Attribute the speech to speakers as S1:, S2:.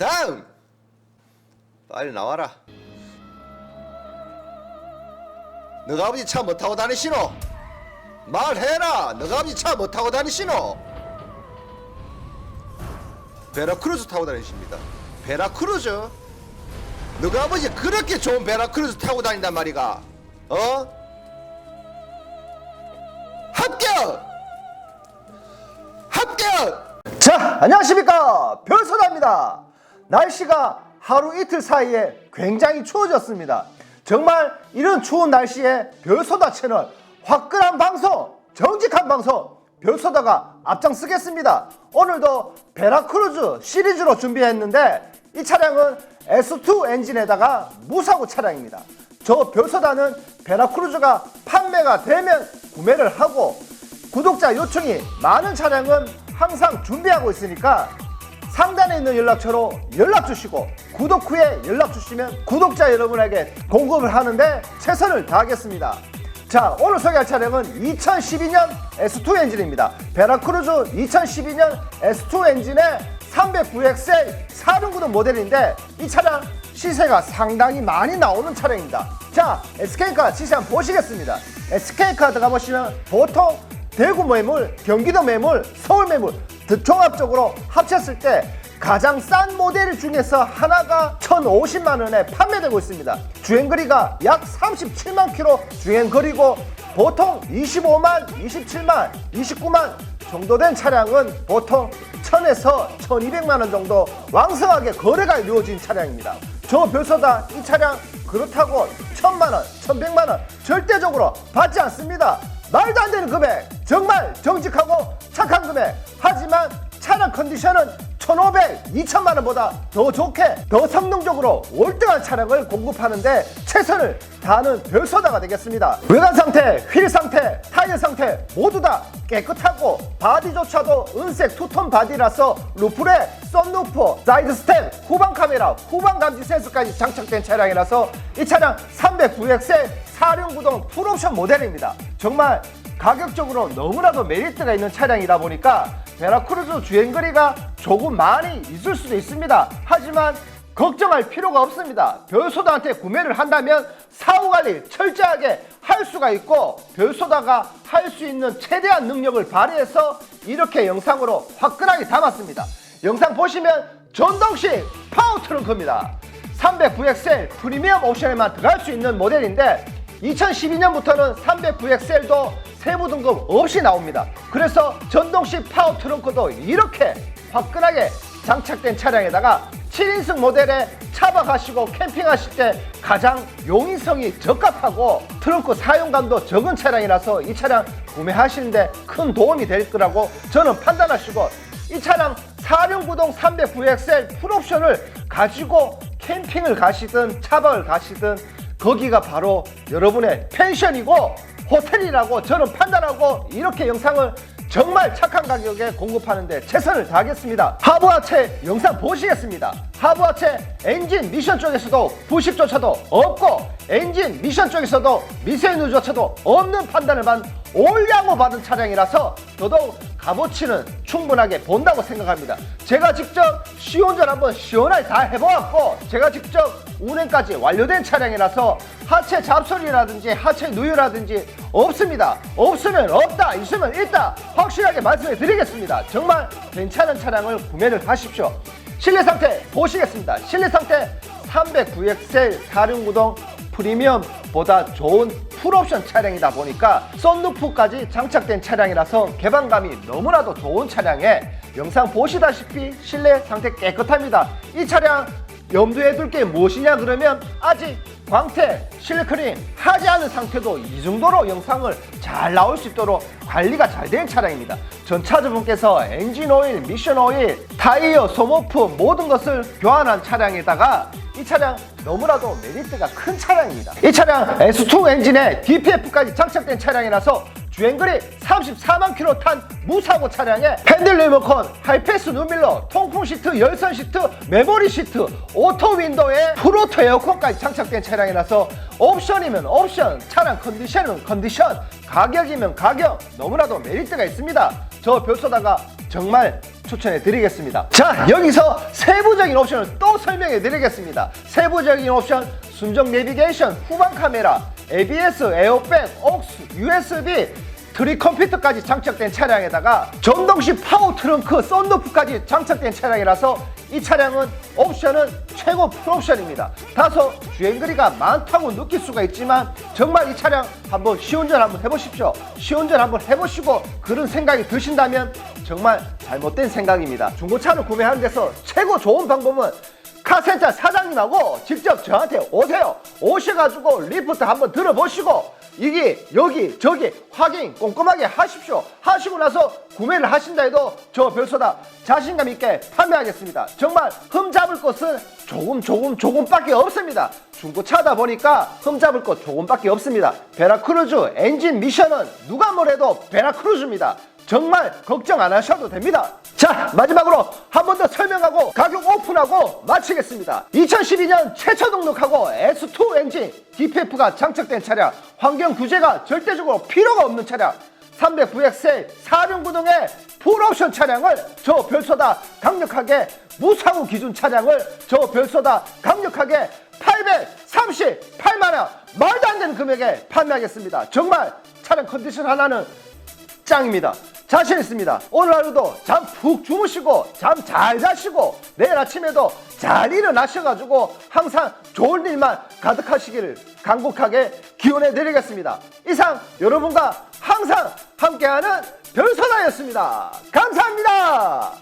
S1: 다음 빨리 나와라 너가 아버지 차 못 타고 다니시노 말해라 너가 아버지 차 못 타고 다니시노 베라크루즈 타고 다니십니다 베라크루즈 너가 아버지 그렇게 좋은 베라크루즈 타고 다닌단 말이가 어? 합격! 합격!
S2: 자, 안녕하십니까. 별소다입니다. 날씨가 하루 이틀 사이에 굉장히 추워졌습니다. 정말 이런 추운 날씨에 별소다 채널 화끈한 방송, 정직한 방송 별소다가 앞장서겠습니다. 오늘도 베라크루즈 시리즈로 준비했는데 이 차량은 S2 엔진에다가 무사고 차량입니다. 저 별소다는 베라크루즈가 판매가 되면 구매를 하고 구독자 요청이 많은 차량은 항상 준비하고 있으니까 상단에 있는 연락처로 연락 주시고 구독 후에 연락 주시면 구독자 여러분에게 공급을 하는데 최선을 다하겠습니다. 자, 오늘 소개할 차량은 2012년 S2 엔진입니다. 베라크루즈 2012년 S2 엔진의 309XL 4run구동 모델인데 이 차량 시세가 상당히 많이 나오는 차량입니다. 자, SK카 시세 한번 보시겠습니다. SK카 들어가 보시면 보통 대구 매물, 경기도 매물, 서울 매물 드- 종합적으로 합쳤을 때 가장 싼 모델 중에서 하나가 1,050만 원에 판매되고 있습니다. 주행 거리가 약 37만 킬로 주행 거리고 보통 25만, 27만, 29만 정도 된 차량은 보통 1000에서 1200만 원 정도 왕성하게 거래가 이루어진 차량입니다. 저 별서다 이 차량 그렇다고 1000만 원, 1100만 원 절대적으로 받지 않습니다. 말도 안 되는 금액 정말 정직하고 착한 금액 하지만 차량 컨디션은 1,500, 2천만 원보다 더 좋게 더 성능적으로 월등한 차량을 공급하는데 최선을 다하는 별소다가 되겠습니다. 외관 상태, 휠 상태, 타이어 상태 모두 다 깨끗하고 바디조차도 은색 투톤 바디라서 루프레, 썬루프, 사이드 스텝, 후방 카메라, 후방 감지 센서까지 장착된 차량이라서 이 차량 309XL 4륜구동 풀옵션 모델입니다. 정말 가격적으로 너무나도 메리트가 있는 차량이다 보니까 베라크루즈 주행거리가 조금 많이 있을 수도 있습니다. 하지만 걱정할 필요가 없습니다. 별소다한테 구매를 한다면 사후 관리 철저하게 할 수가 있고 별소다가 할 수 있는 최대한 능력을 발휘해서 이렇게 영상으로 화끈하게 담았습니다. 영상 보시면 전동식 파워 트렁크입니다. 309XL 프리미엄 옵션에만 들어갈 수 있는 모델인데 2012년부터는 309XL도 세부 등급 없이 나옵니다. 그래서 전동식 파워 트렁크도 이렇게 화끈하게 장착된 차량에다가 7인승 모델에 차박하시고 캠핑하실 때 가장 용이성이 적합하고 트렁크 사용감도 적은 차량이라서 이 차량 구매하시는데 큰 도움이 될 거라고 저는 판단하시고 이 차량 4륜구동 309XL 풀옵션을 가지고 캠핑을 가시든 차박을 가시든 거기가 바로 여러분의 펜션이고 호텔이라고 저는 판단하고 이렇게 영상을 정말 착한 가격에 공급하는데 최선을 다하겠습니다. 하부하체 영상 보시겠습니다. 하부하체 엔진 미션 쪽에서도 부식조차도 없고 엔진 미션 쪽에서도 미세누조차도 없는 판단을 받은 올양호 받은 차량이라서 더더욱 값어치는 충분하게 본다고 생각합니다. 제가 직접 시운전 한번 시원하게 다 해보았고 제가 직접 운행까지 완료된 차량이라서 하체 잡소리라든지 하체 누유라든지 없습니다. 없으면 없다, 있으면 있다 확실하게 말씀해 드리겠습니다. 정말 괜찮은 차량을 구매를 하십시오. 실내 상태 보시겠습니다. 실내 상태 309XL 4륜구동 프리미엄보다 좋은 풀옵션 차량이다 보니까 썬루프까지 장착된 차량이라서 개방감이 너무나도 좋은 차량에 영상 보시다시피 실내 상태 깨끗합니다. 이 차량 염두에 둘 게 무엇이냐 그러면 아직 광택, 실크림 하지 않은 상태도 이 정도로 영상을 잘 나올 수 있도록 관리가 잘 된 차량입니다. 전 차주분께서 엔진 오일, 미션 오일, 타이어, 소모프 모든 것을 교환한 차량에다가 이 차량 너무나도 메리트가 큰 차량입니다. 이 차량 S2 엔진에 DPF까지 장착된 차량이라서 주행거리 34만 킬로 탄 무사고 차량에 핸들 리모컨, 하이패스 눈밀러, 통풍 시트, 열선 시트, 메모리 시트, 오토 윈도우에 프로토 에어컨까지 장착된 차량이라서 옵션이면 옵션, 차량 컨디션은 컨디션, 가격이면 가격 너무나도 메리트가 있습니다. 저 별소다가 정말 추천해 드리겠습니다. 자, 여기서 세부적인 옵션을 또 설명해 드리겠습니다. 세부적인 옵션, 순정 내비게이션, 후방 카메라, ABS, 에어백, 옥스, USB, 트리 컴퓨터까지 장착된 차량에다가 전동식 파워 트렁크, 썬루프까지 장착된 차량이라서 이 차량은 옵션은 최고 풀옵션입니다. 다소 주행거리가 많다고 느낄 수가 있지만 정말 이 차량 한번 시운전 한번 해보십시오. 시운전 한번 해보시고 그런 생각이 드신다면 정말 잘못된 생각입니다. 중고차를 구매하는 데서 최고 좋은 방법은 카센터 사장님하고 직접 저한테 오세요. 오셔가지고 리포트 한번 들어보시고 이게 여기 저기 확인 꼼꼼하게 하십시오. 하시고 나서 구매를 하신다 해도 저 별소다 자신감 있게 판매하겠습니다. 정말 흠 잡을 것은 조금 조금 조금밖에 없습니다. 중고차다 보니까 흠 잡을 것 조금밖에 없습니다. 베라크루즈 엔진 미션은 누가 뭐래도 베라크루즈입니다. 정말 걱정 안 하셔도 됩니다. 자, 마지막으로 한 번 더 설명하고 가격 오픈하고 마치겠습니다. 2012년 최초 등록하고 S2 엔진 DPF가 장착된 차량, 환경 규제가 절대적으로 필요가 없는 차량, 300VXL 4륜구동의 풀옵션 차량을 저 별소다 강력하게 무사고 기준 차량을 저 별소다 강력하게 838만원 말도 안 되는 금액에 판매하겠습니다. 정말 차량 컨디션 하나는 짱입니다. 자신 있습니다. 오늘 하루도 잠 푹 주무시고 잠 잘 자시고 내일 아침에도 잘 일어나셔가지고 항상 좋은 일만 가득하시기를 간곡하게 기원해 드리겠습니다. 이상 여러분과 항상 함께하는 별소다였습니다. 감사합니다.